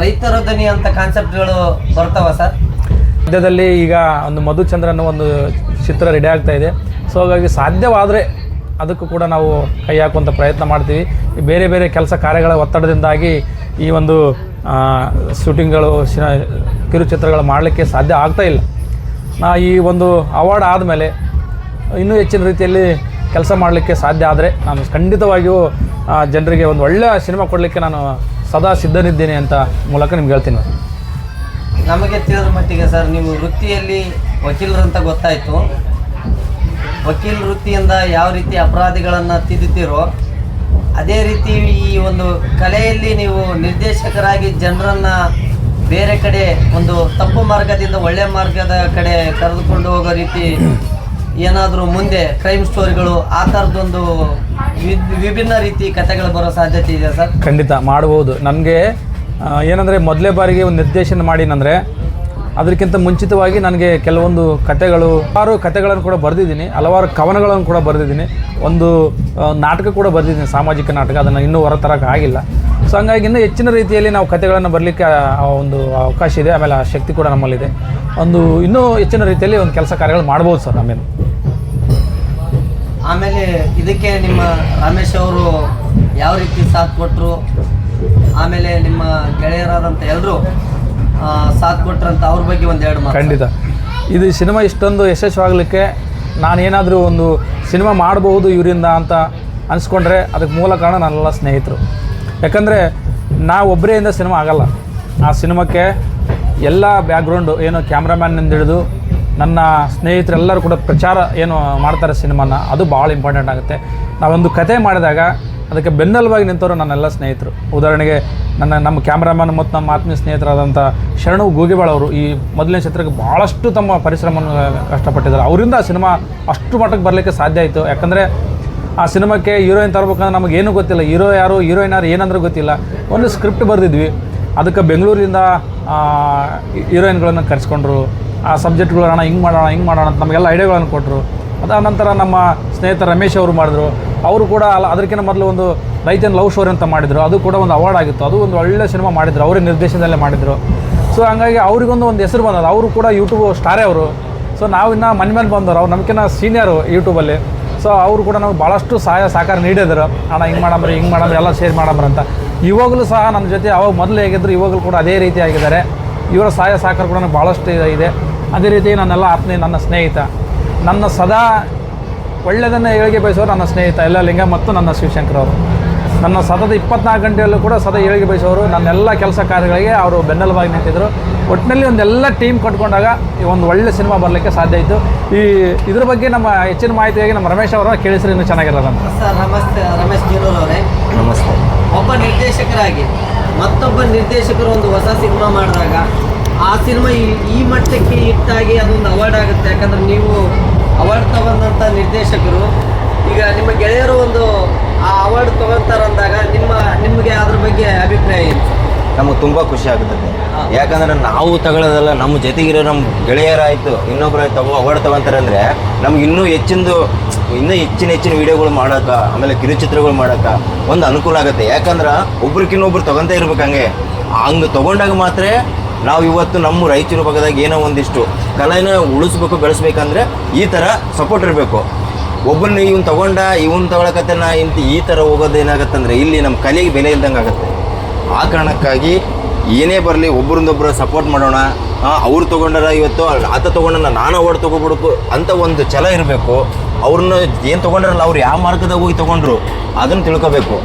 ರೈತರ ಧ್ವನಿ ಅಂತ ಕಾನ್ಸೆಪ್ಟ್ಗಳು ಬರ್ತಾವ ಸರ್?
ಮಧ್ಯದಲ್ಲಿ ಈಗ ಒಂದು ಮಧುಚಂದ್ರ ಅನ್ನೋ ಒಂದು ಚಿತ್ರ ರೆಡಿ ಆಗ್ತಾ ಇದೆ. ಸೊ ಹಾಗಾಗಿ ಸಾಧ್ಯವಾದರೆ ಅದಕ್ಕೂ ಕೂಡ ನಾವು ಕೈ ಹಾಕುವಂಥ ಪ್ರಯತ್ನ ಮಾಡ್ತೀವಿ. ಬೇರೆ ಬೇರೆ ಕೆಲಸ ಕಾರ್ಯಗಳ ಒತ್ತಡದಿಂದಾಗಿ ಈ ಒಂದು ಶೂಟಿಂಗ್ಗಳು ಕಿರುಚಿತ್ರಗಳು ಮಾಡಲಿಕ್ಕೆ ಸಾಧ್ಯ ಆಗ್ತಾ ಇಲ್ಲ. ನಾ ಈ ಒಂದು ಅವಾರ್ಡ್ ಆದಮೇಲೆ ಇನ್ನೂ ಹೆಚ್ಚಿನ ರೀತಿಯಲ್ಲಿ ಕೆಲಸ ಮಾಡಲಿಕ್ಕೆ ಸಾಧ್ಯ ಆದರೆ ನಾನು ಖಂಡಿತವಾಗಿಯೂ ಜನರಿಗೆ ಒಂದು ಒಳ್ಳೆಯ ಸಿನಿಮಾ ಕೊಡಲಿಕ್ಕೆ ನಾನು ಸದಾ ಸಿದ್ಧನಿದ್ದೇನೆ ಅಂತ ಮೂಲಕ ನಿಮ್ಗೆ ಹೇಳ್ತೀನಿ.
ನಮಗೆ ತಿಳಿದ ಮಟ್ಟಿಗೆ ಸರ್ ನೀವು ವೃತ್ತಿಯಲ್ಲಿ ವಕೀಲರಂತ ಗೊತ್ತಾಯಿತು. ವಕೀಲ ವೃತ್ತಿಯಿಂದ ಯಾವ ರೀತಿ ಅಪರಾಧಿಗಳನ್ನು ತಿದ್ದುತ್ತೀರೋ, ಅದೇ ರೀತಿ ಈ ಒಂದು ಕಲೆಯಲ್ಲಿ ನೀವು ನಿರ್ದೇಶಕರಾಗಿ ಜನರನ್ನು ಬೇರೆ ಕಡೆ ಒಂದು ತಪ್ಪು ಮಾರ್ಗದಿಂದ ಒಳ್ಳೆ ಮಾರ್ಗದ ಕಡೆ ಕರೆದುಕೊಂಡು ಹೋಗೋ ರೀತಿ ಏನಾದರೂ ಮುಂದೆ ಕ್ರೈಮ್ ಸ್ಟೋರಿಗಳು ಆ ಥರದ್ದೊಂದು ವಿಭಿನ್ನ ರೀತಿ ಕಥೆಗಳು ಬರೋ ಸಾಧ್ಯತೆ ಇದೆ ಸರ್?
ಖಂಡಿತ ಮಾಡ್ಬೋದು ನನಗೆ ಏನಂದರೆ ಮೊದಲೇ ಬಾರಿಗೆ ಒಂದು ನಿರ್ದೇಶನ ಮಾಡಿನಂದರೆ ಅದಕ್ಕಿಂತ ಮುಂಚಿತವಾಗಿ ನನಗೆ ಕೆಲವೊಂದು ಕತೆಗಳು ಹಲವಾರು ಕತೆಗಳನ್ನು ಕೂಡ ಬರೆದಿದ್ದೀನಿ, ಹಲವಾರು ಕವನಗಳನ್ನು ಕೂಡ ಬರೆದಿದ್ದೀನಿ, ಒಂದು ನಾಟಕ ಕೂಡ ಬರೆದಿದ್ದೀನಿ, ಸಾಮಾಜಿಕ ನಾಟಕ, ಅದನ್ನು ಇನ್ನೂ ಹೊರತರಕ್ಕೆ ಆಗಿಲ್ಲ. ಸೊ ಹಂಗಾಗಿ ಇನ್ನೂ ಹೆಚ್ಚಿನ ರೀತಿಯಲ್ಲಿ ನಾವು ಕತೆಗಳನ್ನು ಬರಲಿಕ್ಕೆ ಒಂದು ಅವಕಾಶ ಇದೆ, ಆಮೇಲೆ ಆ ಶಕ್ತಿ ಕೂಡ ನಮ್ಮಲ್ಲಿದೆ. ಒಂದು, ಇನ್ನೂ ಹೆಚ್ಚಿನ ರೀತಿಯಲ್ಲಿ ಒಂದು ಕೆಲಸ ಕಾರ್ಯಗಳು ಮಾಡ್ಬೋದು ಸರ್ ನಮ್ಮೇನು.
ಆಮೇಲೆ ಇದಕ್ಕೆ ನಿಮ್ಮ ರಮೇಶ್ ಅವರು ಯಾವ ರೀತಿ ಸಾಥ್ ಕೊಟ್ಟರು ಆಮೇಲೆ ನಿಮ್ಮ ಗೆಳೆಯರಾದಂಥ ಎಲ್ಲರೂ ಸಾಥ್ ಕೊಟ್ರಂತ ಅವ್ರ ಬಗ್ಗೆ ಒಂದು ಎರಡು ಮಾತು.
ಖಂಡಿತ. ಇದು ಸಿನಿಮಾ ಇಷ್ಟೊಂದು ಯಶಸ್ವಾಗಲಿಕ್ಕೆ ನಾನೇನಾದರೂ ಒಂದು ಸಿನಿಮಾ ಮಾಡಬಹುದು ಇವರಿಂದ ಅಂತ ಅನಿಸ್ಕೊಂಡ್ರೆ ಅದಕ್ಕೆ ಮೂಲ ಕಾರಣ ನನ್ನೆಲ್ಲ ಸ್ನೇಹಿತರು. ಯಾಕಂದರೆ ನಾವು ಇಂದ ಸಿನಿಮಾ ಆಗಲ್ಲ. ಆ ಸಿನಿಮಾಕ್ಕೆ ಎಲ್ಲ ಬ್ಯಾಕ್ಗ್ರೌಂಡು ಏನು ಕ್ಯಾಮ್ರಾಮ್ಯಾನ್ನಿಂದ ಹಿಡಿದು ನನ್ನ ಸ್ನೇಹಿತರೆಲ್ಲರೂ ಕೂಡ ಪ್ರಚಾರ ಏನು ಮಾಡ್ತಾರೆ ಸಿನಿಮಾನ, ಅದು ಭಾಳ ಇಂಪಾರ್ಟೆಂಟ್ ಆಗುತ್ತೆ. ನಾವೊಂದು ಕತೆ ಮಾಡಿದಾಗ ಅದಕ್ಕೆ ಬೆನ್ನೆಲುಬಾಗಿ ನಿಂತವರು ನನ್ನೆಲ್ಲ ಸ್ನೇಹಿತರು. ಉದಾಹರಣೆಗೆ ನನ್ನ, ನಮ್ಮ ಕ್ಯಾಮ್ರಾಮನ್ ಮತ್ತು ನಮ್ಮ ಆತ್ಮೀಯ ಸ್ನೇಹಿತರಾದಂಥ ಶರಣು ಗೂಗಿಬಾಳ್ ಅವರು ಈ ಮೊದಲನೇ ಚಿತ್ರಕ್ಕೆ ಭಾಳಷ್ಟು ತಮ್ಮ ಪರಿಶ್ರಮವನ್ನು ಕಷ್ಟಪಟ್ಟಿದ್ದಾರೆ. ಅವರಿಂದ ಆ ಸಿನಿಮಾ ಅಷ್ಟು ಮಟ್ಟಕ್ಕೆ ಬರಲಿಕ್ಕೆ ಸಾಧ್ಯ ಆಯಿತು. ಯಾಕಂದರೆ ಆ ಸಿನಿಮಾಕ್ಕೆ ಹೀರೋಯಿನ್ ತರಬೇಕಂದ್ರೆ ನಮಗೇನು ಗೊತ್ತಿಲ್ಲ. ಹೀರೋ ಯಾರು, ಹೀರೋಯಿನ್ ಯಾರು ಏನಂದ್ರೆ ಗೊತ್ತಿಲ್ಲ. ಒಂದು ಸ್ಕ್ರಿಪ್ಟ್ ಬರೆದಿದ್ವಿ. ಅದಕ್ಕೆ ಬೆಂಗಳೂರಿಂದ ಹೀರೋಯಿನ್ಗಳನ್ನು ಕರೆಸ್ಕೊಂಡ್ರು. ಆ ಸಬ್ಜೆಕ್ಟ್ಗಳನ್ನ ಹಿಂಗೆ ಮಾಡೋಣ ಹಿಂಗೆ ಮಾಡೋಣ ಅಂತ ನಮಗೆಲ್ಲ ಐಡಿಯಾಗಳನ್ನು ಕೊಟ್ಟರು ಅದಾದ ನಂತರ ನಮ್ಮ ಸ್ನೇಹಿತ ರಮೇಶ್ ಅವರು ಮಾಡಿದ್ರು. ಅವರು ಕೂಡ ಅಲ್ಲ, ಅದಕ್ಕಿಂತ ಮೊದಲು ಒಂದು ರೈತನ ಲವ್ ಸ್ಟೋರಿ ಅಂತ ಮಾಡಿದರು. ಅದು ಕೂಡ ಒಂದು ಅವಾರ್ಡ್ ಆಗಿತ್ತು. ಅದು ಒಂದು ಒಳ್ಳೆ ಸಿನಿಮಾ ಮಾಡಿದ್ರು. ಅವರೇ ನಿರ್ದೇಶನದಲ್ಲೇ ಮಾಡಿದರು. ಸೊ ಹಂಗಾಗಿ ಅವರಿಗೊಂದು ಒಂದು ಹೆಸರು ಬಂದದ್ದು. ಅವರು ಕೂಡ ಯೂಟ್ಯೂಬ್ ಸ್ಟಾರೇ ಅವರು. ಸೊ ನಾವು ಇನ್ನು ಮನೆ ಮೇಲೆ ಬಂದವರು. ಅವ್ರು ನಮ್ಕಿನ್ನ ಸೀನಿಯರು ಯೂಟ್ಯೂಬಲ್ಲಿ ಸೊ ಅವರು ಕೂಡ ನಮ್ಗೆ ಭಾಳಷ್ಟು ಸಹಾಯ, ಸಹಕಾರ ನೀಡಿದ್ರು. ಅಣ್ಣ, ಹಿಂಗೆ ಮಾಡಂಬ್ರಿ ಹಿಂಗೆ ಮಾಡಂಬ್ರಿ ಎಲ್ಲ ಶೇರ್ ಮಾಡಂಬ್ರಿ ಅಂತ. ಇವಾಗಲೂ ಸಹ ನನ್ನ ಜೊತೆ ಅವಾಗ ಮೊದಲು ಹೇಗಿದ್ರು, ಇವಾಗಲೂ ಕೂಡ ಅದೇ ರೀತಿ ಆಗಿದ್ದಾರೆ. ಇವರ ಸಹಾಯ ಸಹಕಾರ ಕೂಡ ನನಗೆ ಭಾಳಷ್ಟು ಇದೆ ಅದೇ ರೀತಿ ನನ್ನೆಲ್ಲ ಆತ್ಮೀಯ ನನ್ನ ಸ್ನೇಹಿತ. ನನ್ನ ಸದಾ ಒಳ್ಳೆಯದನ್ನು ಏಳಿಗೆ ಬಯಸೋರು ನನ್ನ ಸ್ನೇಹಿತ ಎಲ್ಲ ಲಿಂಗ ಮತ್ತು ನನ್ನ ಶಿವಶಂಕರ್ ಅವರು. ನನ್ನ ಸತತ ಇಪ್ಪತ್ನಾಲ್ಕು ಗಂಟೆಯಲ್ಲೂ ಕೂಡ ಸದಾ ಏಳಿಗೆ ಬಯಸೋರು ನನ್ನೆಲ್ಲ ಕೆಲಸ ಕಾರ್ಯಗಳಿಗೆ ಅವರು ಬೆನ್ನೆಲುಬಾಗಿ ನಿಂತಿದ್ದರು ಒಟ್ಟಿನಲ್ಲಿ ಒಂದೆಲ್ಲ ಟೀಮ್ ಕಟ್ಕೊಂಡಾಗ ಈ ಒಂದು ಒಳ್ಳೆ ಸಿನಿಮಾ ಬರಲಿಕ್ಕೆ ಸಾಧ್ಯ ಆಯಿತು ಈ ಇದ್ರ ಬಗ್ಗೆ ನಮ್ಮ ಹೆಚ್ಚಿನ ಮಾಹಿತಿಯಾಗಿ ನಮ್ಮ ರಮೇಶ್ ಅವರನ್ನ ಕೇಳಿಸ್ರಿ ಇನ್ನೂ ಚೆನ್ನಾಗಿರೋದಂತ
ಸರ್ ನಮಸ್ತೆ. ರಮೇಶ್ ಅವರೇ
ನಮಸ್ತೆ.
ಒಬ್ಬ ನಿರ್ದೇಶಕರಾಗಿ ಮತ್ತೊಬ್ಬ ನಿರ್ದೇಶಕರು ಒಂದು ಹೊಸ ಸಿನಿಮಾ ಮಾಡಿದಾಗ ಆ ಸಿನಿಮಾ ಈ ಈ ಮಟ್ಟಕ್ಕೆ ಹಿಟ್ಟಾಗಿ ಅದೊಂದು ಅವಾರ್ಡ್ ಆಗುತ್ತೆ. ಯಾಕಂದ್ರೆ ನೀವು ಅವಾರ್ಡ್ ತಗೊಂಡಂಥ ನಿರ್ದೇಶಕರು ಈಗ ನಿಮ್ಮ ಗೆಳೆಯರು ಒಂದು ಆ ಅವಾರ್ಡ್ ತಗೊಂತಾರಂದಾಗ ನಿಮ್ಮ ನಿಮಗೆ ಅದ್ರ ಬಗ್ಗೆ ಅಭಿಪ್ರಾಯ ಏನು?
ನಮಗೆ ತುಂಬ ಖುಷಿ ಆಗುತ್ತೆ
ಹಾ.
ಯಾಕಂದ್ರೆ ನಾವು ತಗೊಳ್ಳೋದಲ್ಲ ನಮ್ಮ ಜೊತೆಗಿರೋ ನಮ್ಮ ಗೆಳೆಯರಾಯಿತು ಇನ್ನೊಬ್ಬರಾಯ್ತು ತಗೋ ಅವಾರ್ಡ್ ತಗೊಂತಾರೆ ಅಂದರೆ ನಮ್ಗೆ ಇನ್ನೂ ಹೆಚ್ಚಿಂದು ಇನ್ನೂ ಹೆಚ್ಚಿನ ಹೆಚ್ಚಿನ ವಿಡಿಯೋಗಳು ಮಾಡೋಕೆ, ಆಮೇಲೆ ಕಿರುಚಿತ್ರಗಳು ಮಾಡೋಕೆ ಒಂದು ಅನುಕೂಲ ಆಗುತ್ತೆ. ಯಾಕಂದ್ರೆ ಒಬ್ರಿಗಿನ್ನೊಬ್ರು ತಗೊಂತ ಇರ್ಬೇಕು ಹಂಗೆ. ಹಂಗೆ ತಗೊಂಡಾಗ ಮಾತ್ರ ನಾವು ಇವತ್ತು ನಮ್ಮ ರಾಯಚೂರು ಭಾಗದಾಗ ಏನೋ ಒಂದಿಷ್ಟು ಕಲೆನ ಉಳಿಸ್ಬೇಕು, ಬೆಳೆಸ್ಬೇಕಂದ್ರೆ ಈ ಥರ ಸಪೋರ್ಟ್ ಇರಬೇಕು. ಒಬ್ಬನ ಇವ್ನು ತಗೊಂಡ, ಇವನ್ ತಗೊಳಕತ್ತನ, ಇಂತ ಈ ಥರ ಹೋಗೋದು ಏನಾಗತ್ತಂದ್ರೆ ಇಲ್ಲಿ ನಮ್ಮ ಕಲೆಗೆ ಬೆಲೆ ಇಲ್ದಂಗೆ ಆಗುತ್ತೆ ಆ ಕಾರಣಕ್ಕಾಗಿ ಏನೇ ಬರಲಿ ಒಬ್ಬರಿಂದೊಬ್ಬರು ಸಪೋರ್ಟ್ ಮಾಡೋಣ. ಅವ್ರು ತೊಗೊಂಡಾರ ಇವತ್ತು, ಆತ ತೊಗೊಂಡ ನಾನು ಅವಾರ್ಡ್ ತೊಗೊಬಿಡ್ಬೇಕು ಅಂತ ಒಂದು ಛಲ ಇರಬೇಕು. ಅವ್ರನ್ನ ಏನು ತೊಗೊಂಡ್ರಲ್ಲ, ಅವ್ರು ಯಾವ ಮಾರ್ಗದಾಗ ಹೋಗಿ ತೊಗೊಂಡ್ರು, ಅದನ್ನು ತಿಳ್ಕೊಬೇಕು.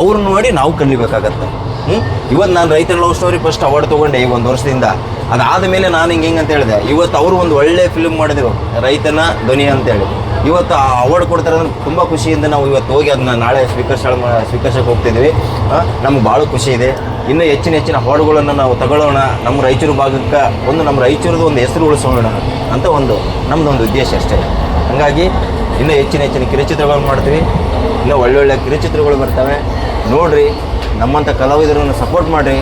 ಅವ್ರನ್ನ ನೋಡಿ ನಾವು ಕಲಿಬೇಕಾಗತ್ತೆ. ಹ್ಞೂ ಇವತ್ತು ನಾನು ರೈತರ ಲವ್ ಸ್ಟೋರಿ ಫಸ್ಟ್ ಅವಾರ್ಡ್ ತೊಗೊಂಡೆ ಈ ಒಂದು ವರ್ಷದಿಂದ. ಅದಾದ ಮೇಲೆ ನಾನು ಹಿಂಗೆ ಹಿಂಗೆ ಅಂತ ಹೇಳಿದೆ. ಇವತ್ತು ಅವರು ಒಂದು ಒಳ್ಳೆ ಫಿಲ್ಮ್ ಮಾಡಿದ್ರು, ರೈತನ ಧ್ವನಿ ಅಂತೇಳಿ ಇವತ್ತು ಆ ಅವಾರ್ಡ್ ಕೊಡ್ತಾರೆ ಅಂದ್ರೆ ತುಂಬ ಖುಷಿಯಿಂದ ನಾವು ಇವತ್ತು ಹೋಗಿ ಅದನ್ನ ನಾಳೆ ಸ್ವೀಕರಿಸ ಸ್ವೀಕರಿಸಕ್ಕೆ ಹೋಗ್ತಿದ್ವಿ. ನಮ್ಗೆ ಭಾಳ ಖುಷಿ ಇದೆ. ಇನ್ನೂ ಹೆಚ್ಚಿನ ಹೆಚ್ಚಿನ ಅವಾರ್ಡ್ಗಳನ್ನು ನಾವು ತಗೊಳ್ಳೋಣ. ನಮ್ಮ ರಾಯಚೂರು ಭಾಗಕ್ಕೆ ಒಂದು ನಮ್ಮ ರಾಯಚೂರದ ಒಂದು ಹೆಸರು ಉಳಿಸೋಣ ಅಂತ ಒಂದು ನಮ್ಮದು ಒಂದು ಉದ್ದೇಶ ಅಷ್ಟೇ. ಹಾಗಾಗಿ ಇನ್ನೂ ಹೆಚ್ಚಿನ ಹೆಚ್ಚಿನ ಕಿರುಚಿತ್ರಗಳು ಮಾಡ್ತೀವಿ. ಇನ್ನೂ ಒಳ್ಳೊಳ್ಳೆ ಕಿರುಚಿತ್ರಗಳು ಬರ್ತವೆ. ನೋಡಿರಿ ನಮ್ಮಂಥ ಕಲಾವಿದರನ್ನು ಸಪೋರ್ಟ್ ಮಾಡಿರಿ.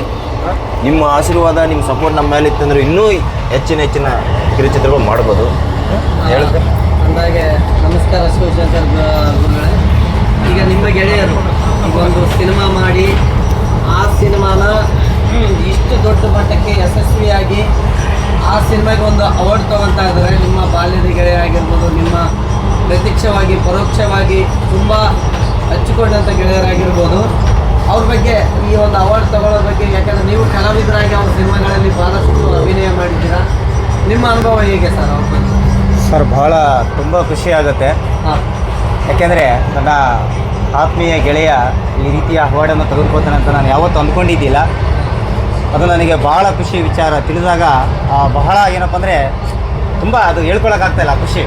ನಿಮ್ಮ ಆಶೀರ್ವಾದ, ನಿಮ್ಮ ಸಪೋರ್ಟ್ ನಮ್ಮ ಮೇಲೆ ಇತ್ತಂದ್ರೆ ಇನ್ನೂ ಹೆಚ್ಚಿನ ಹೆಚ್ಚಿನ ಕಿರುಚಿತ್ರಗಳು ಮಾಡ್ಬೋದು. ಹೇಳಿದ್ರೆ
ಅಂದಾಗೆ ನಮಸ್ಕಾರ ಸರ್ ಗುರುಗಳೇ. ಈಗ ನಿಮ್ಮ ಗೆಳೆಯರು ಈಗ ಒಂದು ಸಿನಿಮಾ ಮಾಡಿ, ಆ ಸಿನಿಮಾನ ಇಷ್ಟು ದೊಡ್ಡ ಮಟ್ಟಕ್ಕೆ ಯಶಸ್ವಿಯಾಗಿ ಆ ಸಿನಿಮಾಗೆ ಒಂದು ಅವಾರ್ಡ್ ತಗೊಂತ ಇದ್ದಾರೆ. ನಿಮ್ಮ ಬಾಲ್ಯದ ಗೆಳೆಯ ಆಗಿರ್ಬೋದು ನಿಮ್ಮ ಪ್ರತ್ಯಕ್ಷವಾಗಿ, ಪರೋಕ್ಷವಾಗಿ ತುಂಬ ಹಚ್ಚಿಕೊಂಡಂಥ ಗೆಳೆಯರಾಗಿರ್ಬೋದು. ಅವ್ರ ಬಗ್ಗೆ ಈ ಒಂದು ಅವಾರ್ಡ್ ತಗೊಳ್ಳೋ ಬಗ್ಗೆ ಯಾಕಂದರೆ ನೀವು ಕಲಾವಿದರಾಗಿ ಅವ್ರ ಸಿನಿಮಾಗಳಲ್ಲಿ ಭಾಳಷ್ಟು ಅಭಿನಯ ಮಾಡಿದ್ದೀರಾ. ನಿಮ್ಮ ಅನುಭವ ಹೇಗೆ ಸರ್ ಅವ್ರ ಬಗ್ಗೆ?
ಸರ್ ಬಹಳ ತುಂಬ ಖುಷಿ ಆಗುತ್ತೆ. ಯಾಕೆಂದರೆ ನನ್ನ ಆತ್ಮೀಯ ಗೆಳೆಯ ಈ ರೀತಿಯ ಅವಾರ್ಡನ್ನು ತೆಗೆದುಕೊತಾನೆ ಅಂತ ನಾನು ಯಾವತ್ತೂ ಅಂದ್ಕೊಂಡಿದ್ದಿಲ್ಲ. ಅದು ನನಗೆ ಭಾಳ ಖುಷಿ ವಿಚಾರ. ತಿಳಿದಾಗ ಬಹಳ ಏನಪ್ಪ ಅಂದರೆ ತುಂಬ ಅದು ಹೇಳ್ಕೊಳಕ್ಕಾಗ್ತಾಯಿಲ್ಲ ಖುಷಿ.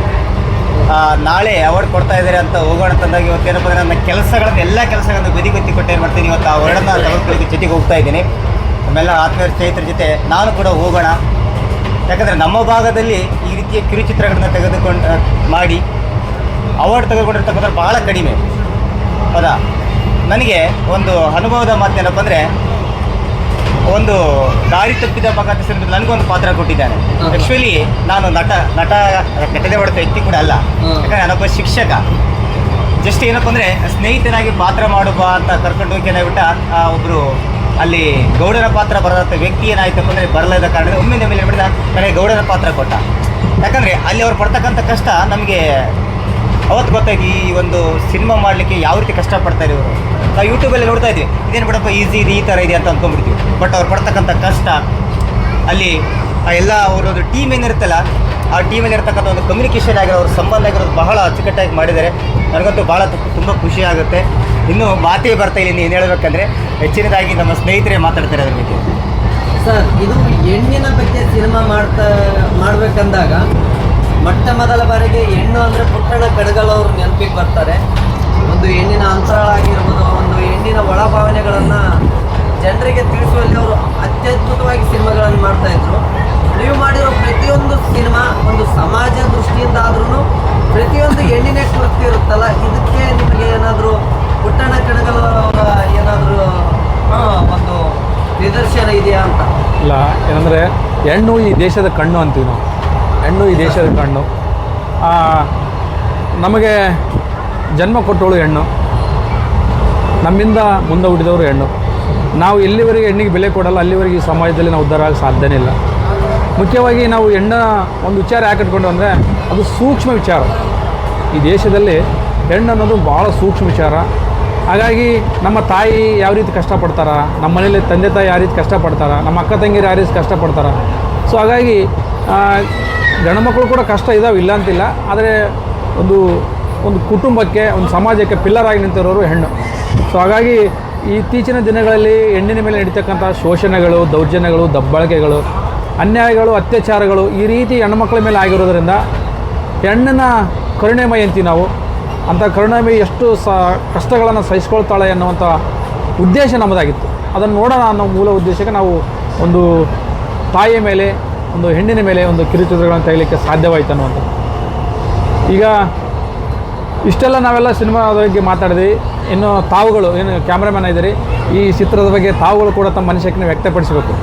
ನಾಳೆ ಅವಾರ್ಡ್ ಕೊಡ್ತಾ ಇದ್ದಾರೆ ಅಂತ ಹೋಗೋಣ ಅಂತಂದಾಗ ಇವತ್ತೇನಪ್ಪ ಅಂದರೆ ನನ್ನ ಕೆಲಸಗಳನ್ನ ಎಲ್ಲ ಕೆಲಸಗಳನ್ನು ಬದಿಗೊತ್ತಿ ಕೊಟ್ಟು ಏನು ಮಾಡ್ತೀನಿ? ಇವತ್ತು ಆ ಅವಾರ್ಡನ್ನು ತೆಗೆದುಕೊಳ್ಳೋಕೆ ಜೊತೆಗೆ ಹೋಗ್ತಾ ಇದ್ದೀನಿ. ಆಮೇಲೆ ಆತ್ಮೀಯ ಸ್ನೇಹಿತರ ಜೊತೆ ನಾನು ಕೂಡ ಹೋಗೋಣ. ಯಾಕಂದರೆ ನಮ್ಮ ಭಾಗದಲ್ಲಿ ಈ ರೀತಿಯ ಕಿರುಚಿತ್ರಗಳನ್ನ ತೆಗೆದುಕೊಂಡು ಮಾಡಿ ಅವಾರ್ಡ್ ತೆಗೆದುಕೊಂಡಿರ್ತಕ್ಕಂಥ ಬಹಳ ಕಡಿಮೆ. ಹೌದಾ ನನಗೆ ಒಂದು ಅನುಭವದ ಮಾತೇನಪ್ಪ ಅಂದರೆ ಒಂದು ದಾರಿ ತಪ್ಪಿದ ಮಗ ಅಂತ ನನಗೊಂದು ಪಾತ್ರ ಕೊಟ್ಟಿದ್ದಾನೆ. ಆ್ಯಕ್ಚುಲಿ ನಾನು ನಟ ನಟ ನಟನೆ ಹೊಡೆದ ವ್ಯಕ್ತಿ ಕೂಡ ಅಲ್ಲ. ಯಾಕಂದರೆ ನಾನೊಬ್ಬ ಶಿಕ್ಷಕ. ಜಸ್ಟ್ ಏನಪ್ಪ ಅಂದರೆ ಸ್ನೇಹಿತನಾಗಿ ಪಾತ್ರ ಮಾಡುವ ಅಂತ ಕರ್ಕೊಂಡು ಹೋಗಿ ಏನಾಗ್ಬಿಟ್ಟ ಆ ಒಬ್ಬರು ಅಲ್ಲಿ ಗೌಡರ ಪಾತ್ರ ಬರದಂಥ ವ್ಯಕ್ತಿ ಏನಾಯಿತು ಅಂದರೆ ಬರಲಾದ ಕಾರಣ ಒಮ್ಮೆ ಮೇಲೆ ಮಾಡಿದ ನನಗೆ ಗೌಡರ ಪಾತ್ರ ಕೊಟ್ಟ. ಯಾಕಂದರೆ ಅಲ್ಲಿ ಅವ್ರು ಪಡ್ತಕ್ಕಂಥ ಕಷ್ಟ ನಮಗೆ ಅವತ್ತು ಗೊತ್ತಾಯ್ತು ಈ ಒಂದು ಸಿನಿಮಾ ಮಾಡಲಿಕ್ಕೆ ಯಾವ ರೀತಿ ಕಷ್ಟಪಡ್ತಾ ಇವರು ನಾವು ಯೂಟ್ಯೂಬಲ್ಲಿ ನೋಡ್ತಾ ಇದ್ವಿ. ಇದೇನು ಬಿಡಪ್ಪ ಈಸಿ ಇದೆ ಈ ಥರ ಇದೆ ಅಂತ ಅಂದ್ಕೊಂಡ್ಬಿಡ್ತೀವಿ ಬಟ್ ಅವ್ರು ಪಡ್ತಕ್ಕಂಥ ಕಷ್ಟ ಅಲ್ಲಿ ಆ ಎಲ್ಲ ಅವರೊಂದು ಟೀಮ್ ಏನಿರುತ್ತಲ್ಲ, ಆ ಟೀಮಲ್ಲಿ ಇರ್ತಕ್ಕಂಥ ಒಂದು ಕಮ್ಯುನಿಕೇಷನ್ ಆಗಿರೋ, ಅವ್ರ ಸಂಬಂಧ ಆಗಿರೋದು ಬಹಳ ಅಚ್ಚುಕಟ್ಟಾಗಿ ಮಾಡಿದ್ದಾರೆ. ನನಗಂತೂ ಭಾಳ ತುಂಬ ಖುಷಿ ಆಗುತ್ತೆ. ಇನ್ನೂ ಮಾತೇ ಬರ್ತಾ ಇಲ್ಲ ಏನು ಹೇಳಬೇಕಂದ್ರೆ ಹೆಚ್ಚಿನದಾಗಿ ನಮ್ಮ ಸ್ನೇಹಿತರೇ ಮಾತಾಡ್ತಾರೆ ಅದ್ರ ಬಗ್ಗೆ.
ಸರ್, ಇದು ಹೆಣ್ಣಿನ ಬಗ್ಗೆ ಸಿನಿಮಾ ಮಾಡ್ತಾ, ಮಾಡ್ಬೇಕಂದಾಗ ಮೊಟ್ಟ ಮೊದಲ ಬಾರಿಗೆ ಹೆಣ್ಣು ಅಂದರೆ ಪುಟ್ಟಣ ಕಡಗಲವರು ನೆನಪಿಗೆ ಬರ್ತಾರೆ. ಒಂದು ಹೆಣ್ಣಿನ ಅಂತರಾಳ ಆಗಿರ್ಬೋದು, ಒಂದು ಹೆಣ್ಣಿನ ಒಳಭಾವನೆಗಳನ್ನು ಜನರಿಗೆ ತಿಳಿಸುವಲ್ಲಿ ಅವರು ಅತ್ಯದ್ಭುತವಾಗಿ ಸಿನಿಮಾಗಳನ್ನು ಮಾಡ್ತಾಯಿದ್ರು ನೀವು ಮಾಡಿರೋ ಪ್ರತಿಯೊಂದು ಸಿನಿಮಾ ಒಂದು ಸಮಾಜ ದೃಷ್ಟಿಯಿಂದ ಆದ್ರೂ ಪ್ರತಿಯೊಂದು ಹೆಣ್ಣಿನೇ ಕುರಿತು ಇರುತ್ತಲ್ಲ? ಇದಕ್ಕೆ ನಿಮಗೆ ಏನಾದರೂ ಪುಟ್ಟಣ ಕಡಗಲವರ ಏನಾದರೂ ಒಂದು ನಿದರ್ಶನ ಇದೆಯಾ ಅಂತ?
ಇಲ್ಲ, ಏನಂದರೆ ಹೆಣ್ಣು ಈ ದೇಶದ ಕಣ್ಣು ಅಂತೀವಿ ನಾವು. ಹೆಣ್ಣು ಈ ದೇಶದ ಕಣ್ಣು. ನಮಗೆ ಜನ್ಮ ಕೊಟ್ಟವಳು ಹೆಣ್ಣು. ನಮ್ಮಿಂದ ಮುಂದೆ ಹುಟ್ಟಿದವರು ಹೆಣ್ಣು. ನಾವು ಇಲ್ಲಿವರೆಗೆ ಹೆಣ್ಣಿಗೆ ಬೆಲೆ ಕೊಡಲ್ಲ, ಅಲ್ಲಿವರೆಗೆ ಈ ಸಮಾಜದಲ್ಲಿ ನಾವು ಉದ್ಧಾರ ಆಗಕ್ಕೆ ಸಾಧ್ಯನೇ ಇಲ್ಲ. ಮುಖ್ಯವಾಗಿ ನಾವು ಹೆಣ್ಣ ಒಂದು ವಿಚಾರ ಯಾಕೆ ಇಟ್ಕೊಂಡು ಅಂದರೆ, ಅದು ಸೂಕ್ಷ್ಮ ವಿಚಾರ. ಈ ದೇಶದಲ್ಲಿ ಹೆಣ್ಣು ಅನ್ನೋದು ಭಾಳ ಸೂಕ್ಷ್ಮ ವಿಚಾರ. ಹಾಗಾಗಿ ನಮ್ಮ ತಾಯಿ ಯಾವ ರೀತಿ ಕಷ್ಟಪಡ್ತಾರ, ನಮ್ಮ ಮನೇಲಿ ತಂದೆ ತಾಯಿ ಯಾವ ರೀತಿ ಕಷ್ಟಪಡ್ತಾರ, ನಮ್ಮ ಅಕ್ಕ ತಂಗಿರು ಯಾವ ರೀತಿ ಕಷ್ಟಪಡ್ತಾರ. ಸೊ ಹಾಗಾಗಿ ಗಂಡು ಮಕ್ಕಳು ಕೂಡ ಕಷ್ಟ ಇದಾವೆ, ಇಲ್ಲ ಅಂತಿಲ್ಲ. ಆದರೆ ಒಂದು ಒಂದು ಕುಟುಂಬಕ್ಕೆ, ಒಂದು ಸಮಾಜಕ್ಕೆ ಪಿಲ್ಲರ್ ಆಗಿ ನಿಂತಿರೋರು ಹೆಣ್ಣು. ಸೊ ಹಾಗಾಗಿ ಇತ್ತೀಚಿನ ದಿನಗಳಲ್ಲಿ ಹೆಣ್ಣಿನ ಮೇಲೆ ನಡೀತಕ್ಕಂಥ ಶೋಷಣೆಗಳು, ದೌರ್ಜನ್ಯಗಳು, ದಬ್ಬಾಳಿಕೆಗಳು, ಅನ್ಯಾಯಗಳು, ಅತ್ಯಾಚಾರಗಳು ಈ ರೀತಿ ಹೆಣ್ಮಕ್ಳ ಮೇಲೆ ಆಗಿರೋದ್ರಿಂದ ಹೆಣ್ಣನ್ನ ಕರುಣೆಮಯ ಅಂತೀವಿ ನಾವು. ಅಂಥ ಕರುಣಾಮಿ ಎಷ್ಟು ಸ ಕಷ್ಟಗಳನ್ನು ಸಹಿಸ್ಕೊಳ್ತಾಳೆ ಅನ್ನುವಂಥ ಉದ್ದೇಶ ನಮ್ಮದಾಗಿತ್ತು. ಅದನ್ನು ನೋಡೋಣ ಅನ್ನೋ ಮೂಲ ಉದ್ದೇಶಕ್ಕೆ ನಾವು ಒಂದು ತಾಯಿಯ ಮೇಲೆ, ಒಂದು ಹೆಣ್ಣಿನ ಮೇಲೆ ಒಂದು ಕಿರುಚಿತ್ರಗಳನ್ನು ತೆಗಿಲಿಕ್ಕೆ ಸಾಧ್ಯವಾಯಿತು ಅನ್ನುವಂಥದ್ದು. ಈಗ ಇಷ್ಟೆಲ್ಲ ನಾವೆಲ್ಲ ಸಿನಿಮಾದ ಬಗ್ಗೆ ಮಾತಾಡಿದ್ವಿ. ಇನ್ನು ತಾವುಗಳು ಏನು ಕ್ಯಾಮ್ರಾಮನ್ ಇದ್ದೀರಿ. ಈ ಚಿತ್ರದ ಬಗ್ಗೆ ತಾವುಗಳು ಕೂಡ ತಮ್ಮ ಮನುಷ್ಯಕ್ಕೆ ವ್ಯಕ್ತಪಡಿಸಬೇಕು.